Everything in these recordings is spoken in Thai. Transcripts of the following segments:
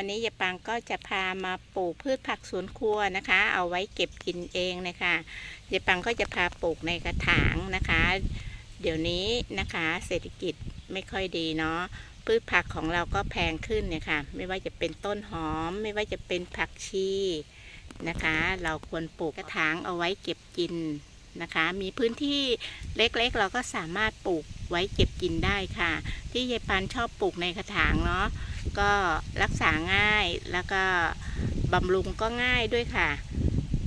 วันนี้ยายปางก็จะพามาปลูกพืชผักสวนครัวนะคะ เอาไว้เก็บกินเองนะคะยายปางก็จะพาปลูกในกระถางนะคะ เดี๋ยวนี้นะคะเศรษฐกิจไม่ค่อยดีเนาะพืชผักของเราก็แพงขึ้นเนี่ยค่ะ ไม่ว่าจะเป็นต้นหอม ไม่ว่าจะเป็นผักชีนะคะ เราควรปลูกกระถางเอาไว้เก็บกินนะคะ มีพื้นที่เล็กๆ เราก็สามารถปลูกไว้เก็บกินได้ค่ะ ที่ยายปานชอบปลูกในกระถางเนาะ ก็รักษาง่ายแล้วก็บำรุงก็ง่ายด้วยค่ะ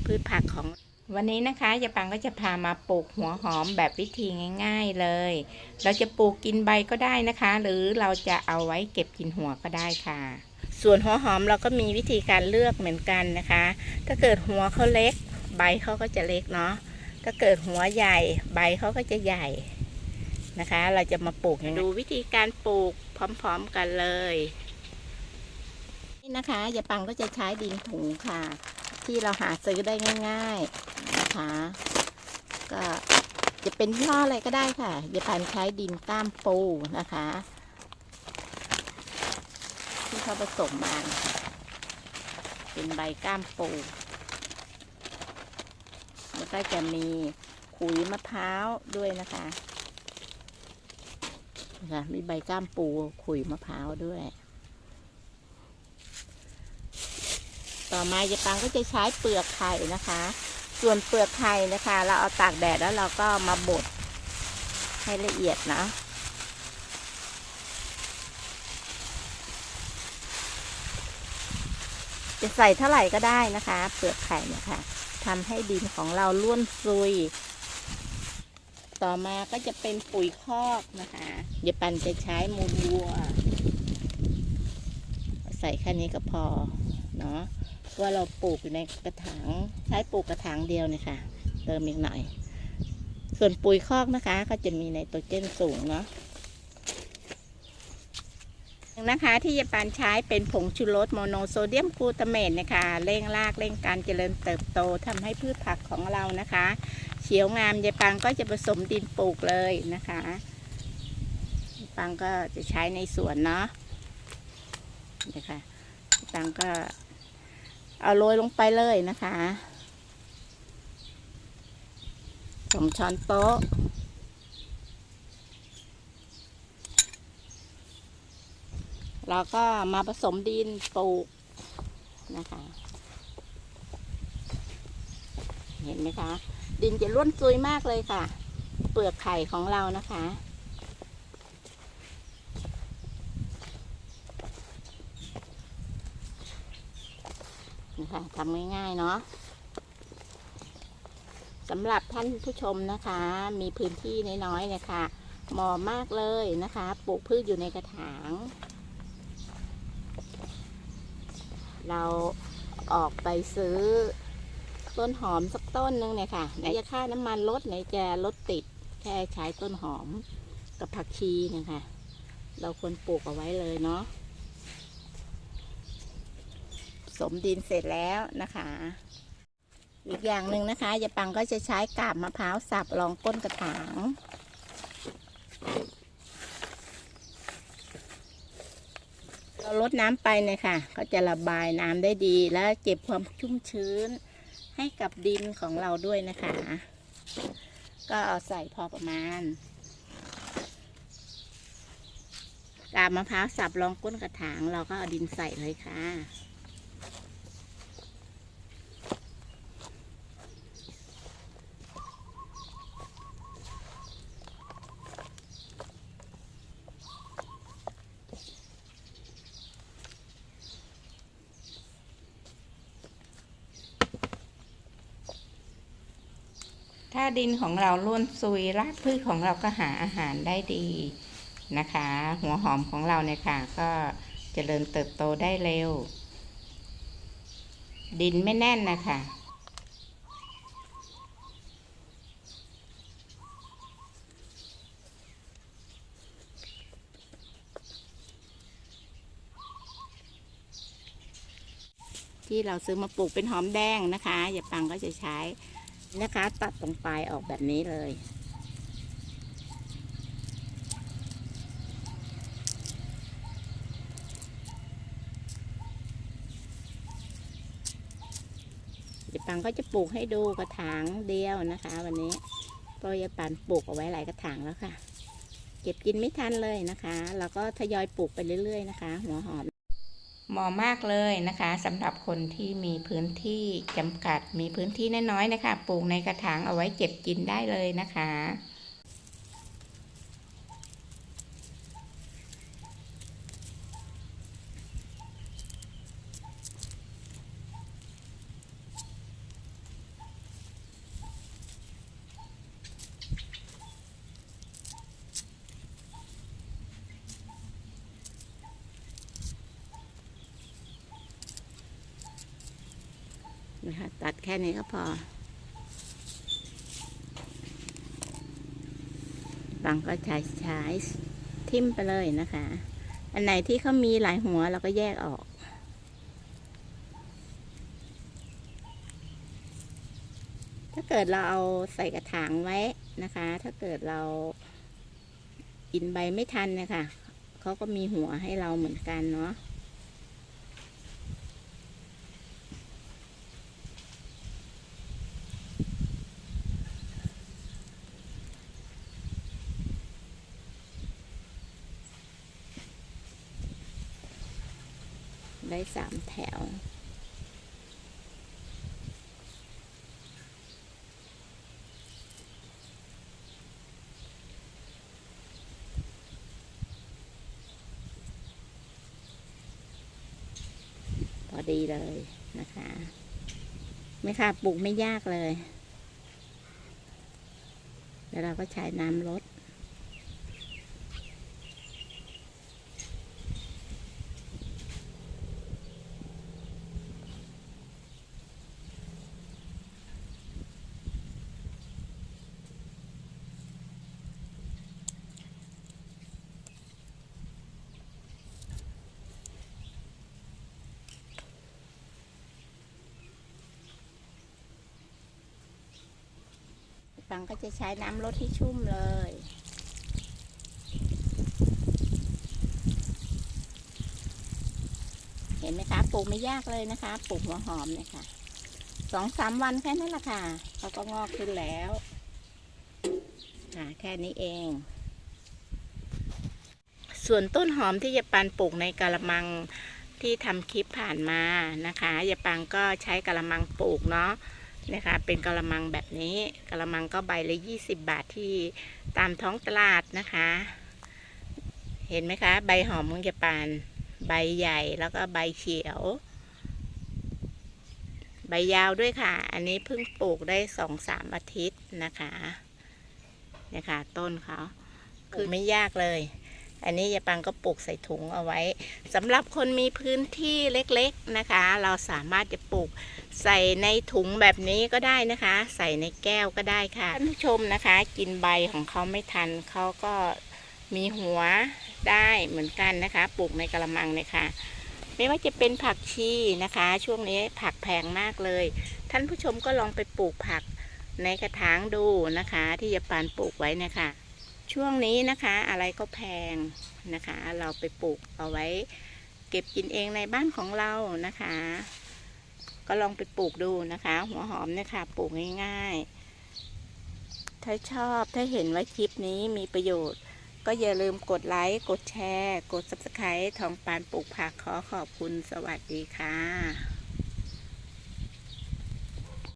พืชผักของวันนี้นะคะยายปังก็จะพามาปลูกหัวหอมแบบวิธีง่าย ๆเลย เราจะปลูกกินใบก็ได้นะคะ หรือเราจะเอาไว้เก็บกินหัวก็ได้ค่ะ ส่วนหัวหอมเราก็มีวิธีการเลือกเหมือนกันนะคะ ถ้าเกิดหัวเขาเล็ก ใบเขาก็จะเล็กเนาะถ้าเกิดหัวใหญ่ใบเขาก็จะใหญ่นะคะ เราจะมาปลูกดูวิธีการปลูกพร้อม ๆ กันเลย นี่นะคะยาปังก็จะใช้ดินถุงค่ะ ที่เราหาซื้อได้ง่าย ๆนะคะ ก็จะเป็นยี่ห้ออะไรก็ได้ค่ะยาปังใช้ดินก้ามปูนะคะ ที่เขาผสมมาเป็นใบก้ามปูแล้วก็จะมีขุยมะพร้าวด้วยนะคะนะคะมีใบก้ามปูขุยมะพร้าวด้วย ต่อมายายปังก็จะใช้เปลือกไข่นะคะ ส่วนเปลือกไข่นะคะ เราเอาตากแดดแล้วเราก็มาบดให้ละเอียดนะจะใส่เท่าไหร่ก็ได้นะคะ เปลือกไข่เนี่ยค่ะทำให้ดินของเราล้วนซุย ต่อมาก็จะเป็นปุ๋ยคอกนะคะยายปันจะใช้มูลวัว ใส่แค่นี้ก็พอ เนาะ ว่าเราปลูกอยู่ในกระถางใช้ปลูกกระถางเดียวนี่ค่ะ เติมอีกหน่อย ส่วนปุ๋ยคอกนะคะ ก็จะมีไนโตรเจนสูงเนาะนะคะที่ยายปานใช้เป็นผงชูรสโมโนโซเดียมกลูตาเมตนะคะเร่งรากเร่งการเจริญเติบโตทำให้พืชผักของเรานะคะ เขียวงามยายปางก็จะผสมดินปลูกเลยนะคะยาปางก็จะใช้ในสวนเนาะนะคะยายปางก็ เอาโรยลงไปเลยนะคะสองช้อนโต๊ะเราก็มาผสมดินปลูกนะคะ เห็นไหมคะ ดินจะร่วนซุยมากเลยค่ะ เปลือกไข่ของเรานะคะ นะคะทำง่ายๆเนาะสำหรับท่านผู้ชมนะคะ มีพื้นที่น้อยๆเนี่ยค่ะเหมาะมากเลยนะคะ ปลูกพืชอยู่ในกระถาง เราออกไปซื้อต้นหอมสักต้นหนึงเนี่ยค่ะไหนจะค่าน้ำมันลดไหนจะลดติดแค่ใช้ต้นหอมกับผักชีเนี่ยค่ะ เราควรปลูกเอาไว้เลยเนาะ สมดินเสร็จแล้วนะคะ อีกอย่างหนึ่งนะคะยายปังก็จะใช้กาบมะพร้าวสับรองก้นกระถางเราลดน้ำไปเนี่ยค่ะ ก็จะระบายน้ำได้ดีและเก็บความชุ่มชื้นให้กับดินของเราด้วยนะคะ ก็เอาใส่พอประมาณกาบมะพร้าวสับรองก้นกระถาง เราก็เอาดินใส่เลยค่ะ ถ้าดินของเราล้วนซุยรากพืชของเราก็หาอาหารได้ดีนะคะ หัวหอมของเราเนี่ยค่ะ ก็เจริญเติบโตได้เร็ว ดินไม่แน่นนะคะที่เราซื้อมาปลูกเป็นหอมแดงนะคะอย่าปังก็จะใช้ นะคะ ตัดตรงปลายออกแบบนี้เลยเยปังก็จะปลูกให้ดูกระถางเดียวนะคะ วันนี้ก็ยายปันปลูกเอาไว้หลายกระถางแล้วค่ะ เก็บกินไม่ทันเลยนะคะ แล้วก็ทยอยปลูกไปเรื่อยๆนะคะ หัวหอม เหมาะมากเลยนะคะสำหรับคนที่มีพื้นที่จำกัดมีพื้นที่น้อยๆนะคะปลูกในกระถางเอาไว้เก็บกินได้เลยนะคะ นะคะ ตัดแค่นี้ก็พอ บางก็ใช้ใช้ทิ่มไปเลยนะคะ อันไหนที่เขามีหลายหัวเราก็แยกออกถ้าเกิดเราเอาใส่กระถางไว้นะคะ ถ้าเกิดเรากินใบไม่ทันเนะคะเขาก็มีหัวให้เราเหมือนกันเนาะ ได้สามแถว พอดีเลยนะคะ ไม่ค่ะปลูกไม่ยากเลย แล้วเราก็ใช้น้ำลด ปังก็จะใช้น้ำลดที่ชุ่มเลย เห็นไหมคะปลูกไม่ยากเลยนะคะปลูกหัวหอมเนี่ยค่ะสองสามวันแค่นั้นแหละค่ะเขาก็งอกขึ้นแล้วค่ะแค่นี้เอง ส่วนต้นหอมที่ยายปันปลูกในกะละมังที่ทำคลิปผ่านมานะคะยายปังก็ใช้กะละมังปลูกเนาะ นะคะ เป็นกระมังแบบนี้กระมังก็ใบละยี่สิบบาทที่ตามท้องตลาดนะคะ เห็นไหมคะ ใบหอมมังจะปานใบใหญ่แล้วก็ใบเขียว ใบยาวด้วยค่ะ อันนี้เพิ่งปลูกได้สองสามอาทิตย์นะคะเนี่ยค่ะต้นเขาคือไม่ยากเลย อันนี้ยายปังก็ปลูกใส่ถุงเอาไว้สำหรับคนมีพื้นที่เล็กๆนะคะ เราสามารถจะปลูกใส่ในถุงแบบนี้ก็ได้นะคะ ใส่ในแก้วก็ได้ค่ะท่านผู้ชมนะคะ กินใบของเขาไม่ทันเขาก็มีหัวได้เหมือนกันนะคะ ปลูกในกระมังเลยค่ะ ไม่ว่าจะเป็นผักชีนะคะ ช่วงนี้ผักแพงมากเลย ท่านผู้ชมก็ลองไปปลูกผักในกระถางดูนะคะ ที่ยาปานปลูกไว้นะคะ ช่วงนี้นะคะอะไรก็แพงนะคะ เราไปปลูกเอาไว้ เก็บกินเองในบ้านของเรานะคะ ก็ลองไปปลูกดูนะคะ หัวหอมเนี่ยค่ะปลูกง่าย ๆ ถ้าชอบถ้าเห็นว่าคลิปนี้มีประโยชน์ ก็อย่าลืมกดไลค์กดแชร์ กด subscribe ทองปานปลูกผักขอขอบคุณสวัสดีค่ะ